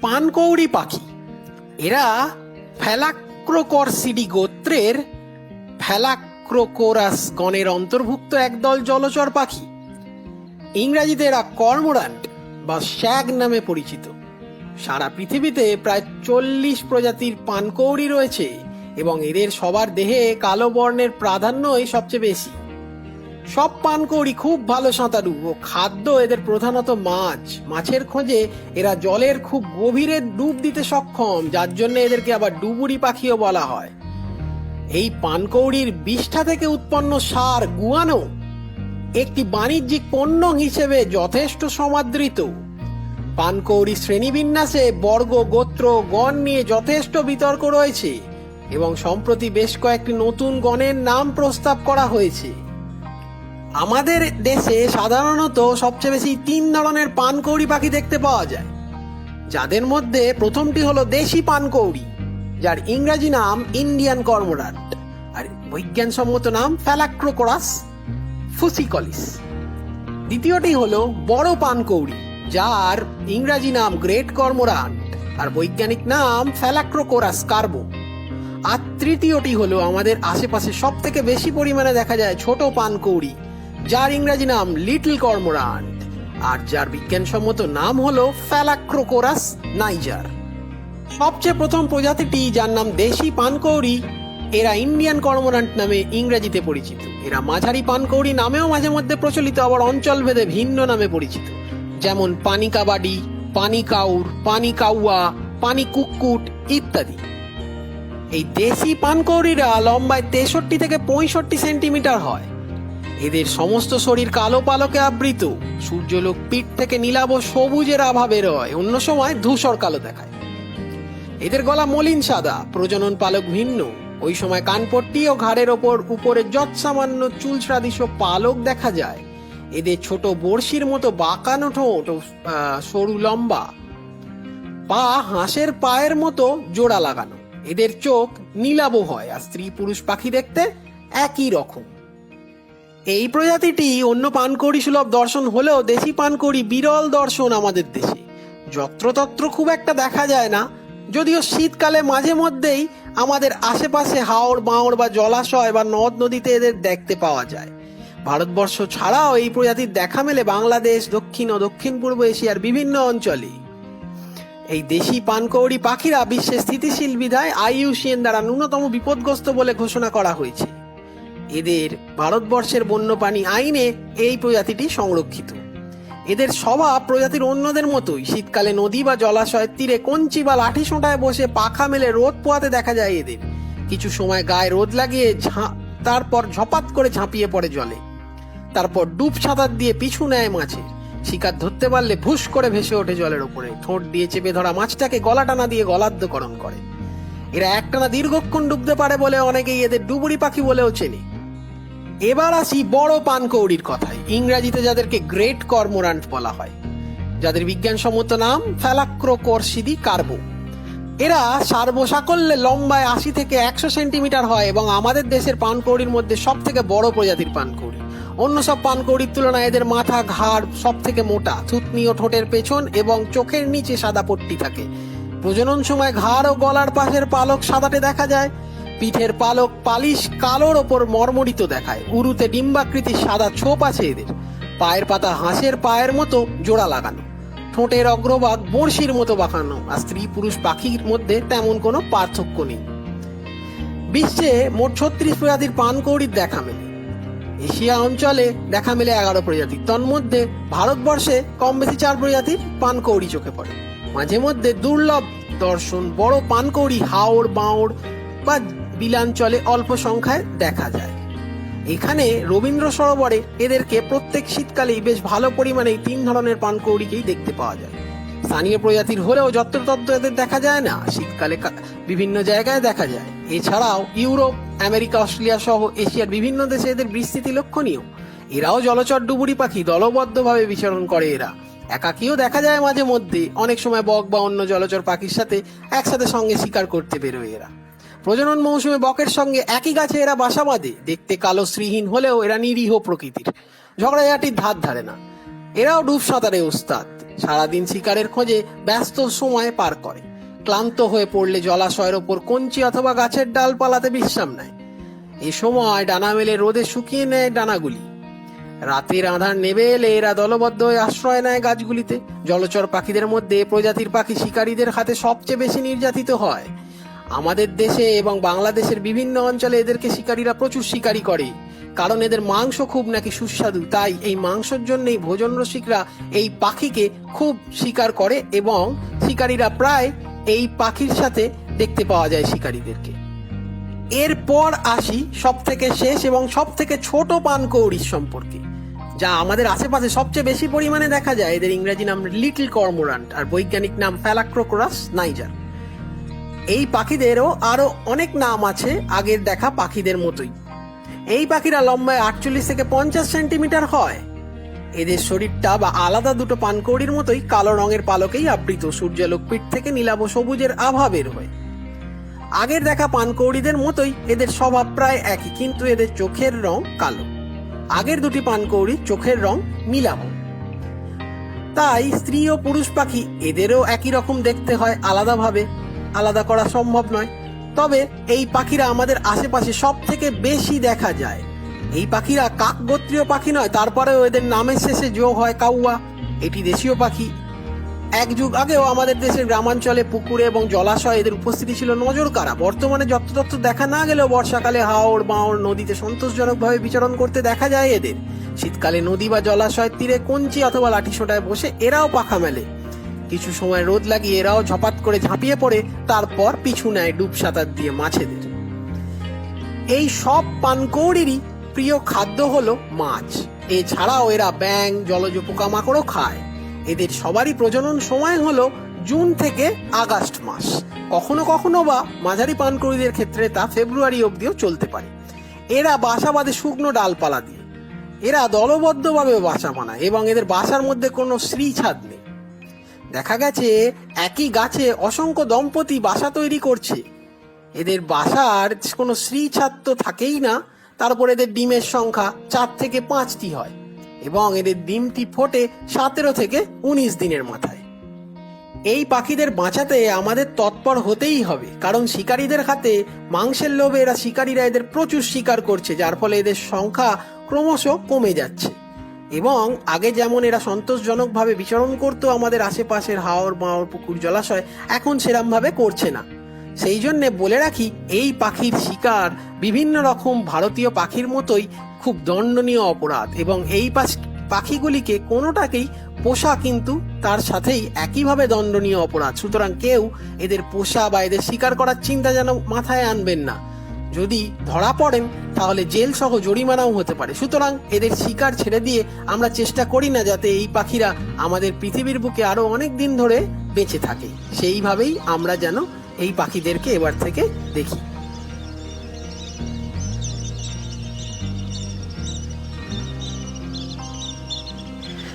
পানকৌড়ি পাখি। এরা ফ্যালাক্রোকরসিডি গোত্রের ফ্যালাক্রোকোরাস গণের অন্তর্ভুক্ত একদল জলচর পাখি। ইংরাজিতে এরা কর্মোরান্ট বা শ্যাগ নামে পরিচিত। সারা পৃথিবীতে প্রায় চল্লিশ প্রজাতির পানকৌড়ি রয়েছে এবং এদের সবার দেহে কালো বর্ণের প্রাধান্যই সবচেয়ে বেশি। সব পানকৌড়ি খুব ভালো সাঁতারু ও খাদ্য এদের প্রধানত মাছ। মাছের খোঁজে এরা জলের খুব গভীরে ডুব দিতে সক্ষম, যার জন্য এদেরকে আবার ডুবুরি পাখিও বলা হয়। এই পানকৌড়ির বিষ্ঠা থেকে উৎপন্ন সার গুয়ানো একটি বাণিজ্যিক পণ্য হিসেবে যথেষ্ট সমাদৃত। পানকৌড়ি শ্রেণীবিন্যাসে বর্গ, গোত্র, গণ নিয়ে যথেষ্ট বিতর্ক রয়েছে এবং সম্প্রতি বেশ কয়েকটি নতুন গণের নাম প্রস্তাব করা হয়েছে। আমাদের দেশে সাধারণত সবচেয়ে বেশি তিন ধরনের পানকৌড়ি পাখি দেখতে পাওয়া যায়। যাদের মধ্যে প্রথমটি হলো দেশি পানকৌড়ি, যার ইংরাজি নাম ইন্ডিয়ান কর্মোরাট আর বৈজ্ঞানসম্মত নাম ফ্যালাক্রোকোরাস ফুসিকলিস। দ্বিতীয়টি হলো বড় পানকৌড়ি, যার ইংরাজি নাম গ্রেট কর্মোরান্ট আর বৈজ্ঞানিক নাম ফ্যালাক্রোকোরাস কার্বো। আর তৃতীয়টি হলো আমাদের আশেপাশে সব থেকে বেশি পরিমাণে দেখা যায় ছোট পানকৌড়ি যার ইংরাজি নাম লিটল কর্মোরান্ট, আর যার বিজ্ঞানসম্মত নাম হলো ফ্যালাক্রোকোরাস নাইজার। সবচেয়ে প্রথম প্রজাতিটি, যার নাম দেশি পানকৌড়ি, এরা ইন্ডিয়ান কর্মোরান্ট নামে ইংরেজিতে পরিচিত। এরা মাঝারি পানকৌড়ি নামেও মাঝে মধ্যে প্রচলিত, আবার অঞ্চলভেদে ভিন্ন নামে পরিচিত। যেমন পানি কাবাডি, পানি কাউর, পানি কাউয়া, পানি কুক্কুট ইত্যাদি। এই দেশি পানকৌড়িরা লম্বায় তেষট্টি থেকে পঁয়ষট্টি সেন্টিমিটার হয়। এদের সমস্ত শরীর কালো পালকে আবৃত। সূর্যলোক পিঠ থেকে নীলাভ সবুজের আভা বেরোয় অন্য সময় ধূসর কালো দেখায়। এদের গলা মলিন সাদা, প্রজনন পালক ভিন্ন। ওই সময় কানপট্টি ও ঘাড়ের ওপর উপরে যৎ সামান্য চুল সদৃশ পালক দেখা যায়। এদের ছোট বড়শির মতো বাঁকানো ঠোঁট সরু লম্বা। পা হাঁসের পায়ের মতো জোড়া লাগানো। এদের চোখ নীলাভ হয় আর স্ত্রী পুরুষ পাখি দেখতে একই রকম। এই প্রজাতিটি অন্য পানকৌড়ি সুলভ দর্শন হলেও দেশি পানকৌড়ি বিরল দর্শন আমাদের দেশে। যত্রতত্র খুব একটা দেখা যায় না, যদিও শীতকালে মাঝে মধ্যেই আমাদের আশেপাশে হাওড় বাঁওড় বা জলাশয় বা নদ নদীতে এদের দেখতে পাওয়া যায়। ভারতবর্ষ ছাড়াও এই প্রজাতির দেখা মেলে বাংলাদেশ, দক্ষিণ ও দক্ষিণ পূর্ব এশিয়ার বিভিন্ন অঞ্চলে এই দেশি পানকৌড়ি পাখিরা বিশ্বের স্থিতিশীল বিধায় আইইউসিএন দ্বারা ন্যূনতম বিপদগ্রস্ত বলে ঘোষণা করা হয়েছে। এদের ভারতবর্ষের বন্যপ্রাণী আইনে এই প্রজাতিটি সংরক্ষিত। এদের স্বভাব প্রজাতির অন্যদের মতোই। শীতকালে নদী বা জলাশয়ের তীরে কঞ্চি বা লাঠি সোঁটায় বসে পাখা মেলে রোদ পোয়াতে দেখা যায় এদের। কিছু সময় গায়ে রোদ লাগিয়ে তারপর ঝপাত করে ঝাঁপিয়ে পড়ে জলে। তারপর ডুব সাঁতার দিয়ে পিছু নেয় মাছের শিকার ধরতে পারলে ভুস করে ভেসে ওঠে জলের ওপরে। ঠোঁট দিয়ে চেপে ধরা মাছটাকে গলা টানা দিয়ে গলাদ্যকরণ করে। এরা একটানা দীর্ঘক্ষণ ডুবতে পারে বলে অনেকেই এদের ডুবুরি পাখি বলেও চেনে। এবার আসি বড় পানকৌড়ির কথায়। ইংরাজিতে যাদেরকে গ্রেট কর্মোরান্ট বলা হয়। যাদের বিজ্ঞানসম্মত নাম ফ্যালাক্রোকর্সিদি কার্বো। এরা সার্বসাকল্যে লম্বায় আশি থেকে একশো সেন্টিমিটার হয় এবং আমাদের দেশের পানকৌড়ির মধ্যে সব থেকে বড় প্রজাতির পানকৌড়ি। অন্য সব পানকৌড়ির তুলনায় এদের মাথা, ঘাড় সব থেকে মোটা, থুতনি ও ঠোঁটের পেছন এবং চোখের নিচে সাদা পট্টি থাকে। প্রজনন সময় ঘাড় ও গলার পাশের পালক সাদাটে দেখা যায়। পিঠের পালক পালিশ কালোর ওপর মর্মরিত দেখায়। উরুতে ডিম্বাকৃতির সাদা ছোপ আছে এদের। পায়ের পাতা হাঁসের পায়ের মতো জোড়া লাগানো। ঠোঁটের অগ্রভাগ বড়শির মতো বাঁকানো, আর স্ত্রী পুরুষ পাখির মধ্যে তেমন কোনো পার্থক্য নেই। বিশ্বে মোট ছত্রিশ প্রজাতির পানকৌড়ির দেখা মেলে। এশিয়া অঞ্চলে দেখা মেলে এগারো প্রজাতির তন্মধ্যে ভারতবর্ষে কম বেশি চার প্রজাতির পানকৌড়ি চোখে পড়ে। মাঝে মধ্যে দুর্লভ দর্শন, বড় পানকৌড়ি হাওড় বাঁওড় বা বিলাঞ্চলে অল্প সংখ্যায় দেখা যায়। এখানে রবীন্দ্র সরোবরে এদেরকে প্রত্যেক শীতকালেই বেশ ভালো পরিমাণে তিন ধরনের পানকৌড়িকেই দেখতে পাওয়া যায়। স্থানীয় প্রজাতির হলেও যত্রতত্র এদের দেখা যায় না, শীতকালে বিভিন্ন জায়গায় দেখা যায়। এছাড়াও ইউরোপ, আমেরিকা, অস্ট্রেলিয়া সহ এশিয়ার বিভিন্ন দেশে এদের বিস্তৃতি লক্ষণীয়। এরাও জলচর ডুবুরি পাখি দলবদ্ধভাবে বিচরণ করে এরা। একাকিও দেখা যায় মাঝে মধ্যে। অনেক সময় বক বা অন্য জলচর পাখির সাথে একসাথে সঙ্গে শিকার করতে বেরোয় এরা। প্রজনন মৌসুমে বকের সঙ্গে একই গাছে এরা বাসা বাঁধে। দেখতে কালো শ্রীহীন হলেও এরা নিরীহ প্রকৃতির। ঝগড়াঝাটির ধার ধারে না। এরাও ডুব সাঁতারে ওস্তাদ। সারাদিন শিকারের খোঁজে ব্যস্ত সময় পার করে। ক্লান্ত হয়ে পড়লে জলাশয়ের ওপর কঞ্চি অথবা গাছের ডাল পালাতে বিশ্রাম নেয়। এ সময় ডানা মেলে রোদে শুকিয়ে নেয় ডানাগুলি। রাতের আধার নেবে এলে এরা দলবদ্ধ হয়ে আশ্রয় নেয় গাছগুলিতে। জলচর পাখিদের মধ্যে প্রজাতির পাখি শিকারীদের হাতে সবচেয়ে বেশি নির্যাতিত হয়। আমাদের দেশে এবং বাংলাদেশের বিভিন্ন অঞ্চলে এদেরকে শিকারীরা প্রচুর শিকারী করে। কারণ এদের মাংস খুব নাকি সুস্বাদু, তাই এই মাংসের জন্যই ভোজন রসিকরা এই পাখিকে খুব শিকার করে এবং শিকারীরা প্রায় এই পাখির সাথে দেখতে পাওয়া যায় শিকারীদেরকে। এরপর আসি সব থেকে শেষ এবং সব থেকে ছোট পানকৌড়ির সম্পর্কে, যা আমাদের আশেপাশে সবচেয়ে বেশি পরিমাণে দেখা যায়। এদের ইংরেজি নাম লিটল কর্মোরান্ট আর বৈজ্ঞানিক নাম ফ্যালাক্রোকোরাস নাইজার। এই পাখিদেরও আরও অনেক নাম আছে আগের দেখা পাখিদের মতোই। এই পাখিরা লম্বায় আটচল্লিশ থেকে পঞ্চাশ সেন্টিমিটার হয়। এদের শরীরটা বা আলাদা দুটো পানকৌড়ির মতোই কালো রঙের পালকেই আবৃত সূর্যালোক পিঠ থেকে নীলাভ সবুজের আভা বের হয়। আগের দেখা পানকৌড়িদের মতোই এদের স্বভাব প্রায় একই, কিন্তু এদের চোখের রং কালো। আগের দুটি পানকৌড়ির চোখের রং নীলাভ। তাই স্ত্রী ও পুরুষ পাখি এদেরও একই রকম দেখতে হয় আলাদাভাবে। আলাদা করা সম্ভব নয়। তবে এই পাখিরা আমাদের আশেপাশে সব থেকে বেশি দেখা যায়। এই পাখিরা কাক গোত্রীয় পাখি নয়, তারপরেও এদের নামের শেষে যোগ হয় কাউয়া। এটি দেশীয় পাখি। এক যুগ আগেও আমাদের দেশের গ্রামাঞ্চলে পুকুরে এবং জলাশয়ে এদের উপস্থিতি ছিল নজর কারা বর্তমানে যত্রতত্র দেখা না গেলেও বর্ষাকালে হাওড় বাওড় নদীতে সন্তোষজনকভাবে বিচরণ করতে দেখা যায় এদের। শীতকালে নদী বা জলাশয়ের তীরে কঞ্চি অথবা লাঠিসোঁটায় বসে এরাও পাখা মেলে। কিছু সময় রোদ লাগিয়ে এরাও ঝপাত করে ঝাঁপিয়ে পড়ে, তারপর পিছু নেয় ডুব সাঁতার দিয়ে মাছেদের। এই সব পানকৌড়িরই প্রিয় খাদ্য হলো মাছ। এছাড়াও এরা ব্যাং জলজ পোকামাকড়ও খায়। এদের সবারই প্রজনন সময় হলো জুন থেকে আগস্ট মাস। কখনো কখনো বা মাঝারি পানকৌড়িদের ক্ষেত্রে তা ফেব্রুয়ারি অবধিও চলতে পারে। এরা বাসা বাঁধে শুকনো ডালপালা দিয়ে। এরা দলবদ্ধভাবে বাসা বানায় এবং এদের বাসার মধ্যে কোনো শ্রী ছাদ নেই। দেখা গেছে একই গাছে অসংখ্য দম্পতি বাসা তৈরি করছে। এদের বাসার কোনো ছাদ তো থাকেই না, তারপর এদের ডিমের সংখ্যা চার থেকে পাঁচটি হয় এবং এদের ডিমটি ফোটে সতেরো থেকে উনিশ দিনের মাথায়। এই পাখিদের বাঁচাতে আমাদের তৎপর হতেই হবে, কারণ শিকারীদের হাতে মাংসের লোভে এরা শিকারীরা এদের প্রচুর শিকার করছে, যার ফলে এদের সংখ্যা ক্রমশ কমে যাচ্ছে। এবং আগে যেমন এরা সন্তোষজনকভাবে বিচরণ করতো আমাদের আশেপাশের হাওর মাওর পুকুর জলাশয়, এখন সেরমভাবে করছে না। সেই জন্য বলে রাখি, এই পাখির শিকার বিভিন্ন রকম ভারতীয় পাখির মতোই খুব দণ্ডনীয় অপরাধ এবং এই পাখিগুলিকে কোনোটাকেই পোষা কিন্তু তার সাথেই একইভাবে দণ্ডনীয় অপরাধ। সুতরাং কেউ এদের পোষা বা এদের শিকার করার চিন্তা যেন মাথায় আনবেন না। যদি ধরা পড়েন, তাহলে জেল সহ জরিমানাও হতে পারে। সুতরাং এদের শিকার ছেড়ে দিয়ে আমরা চেষ্টা করি না যাতে এই পাখিরা আমাদের পৃথিবীর বুকে আরও অনেক দিন ধরে বেঁচে থাকে। সেইভাবেই আমরা যেন এই পাখিদেরকে এবার থেকে দেখি।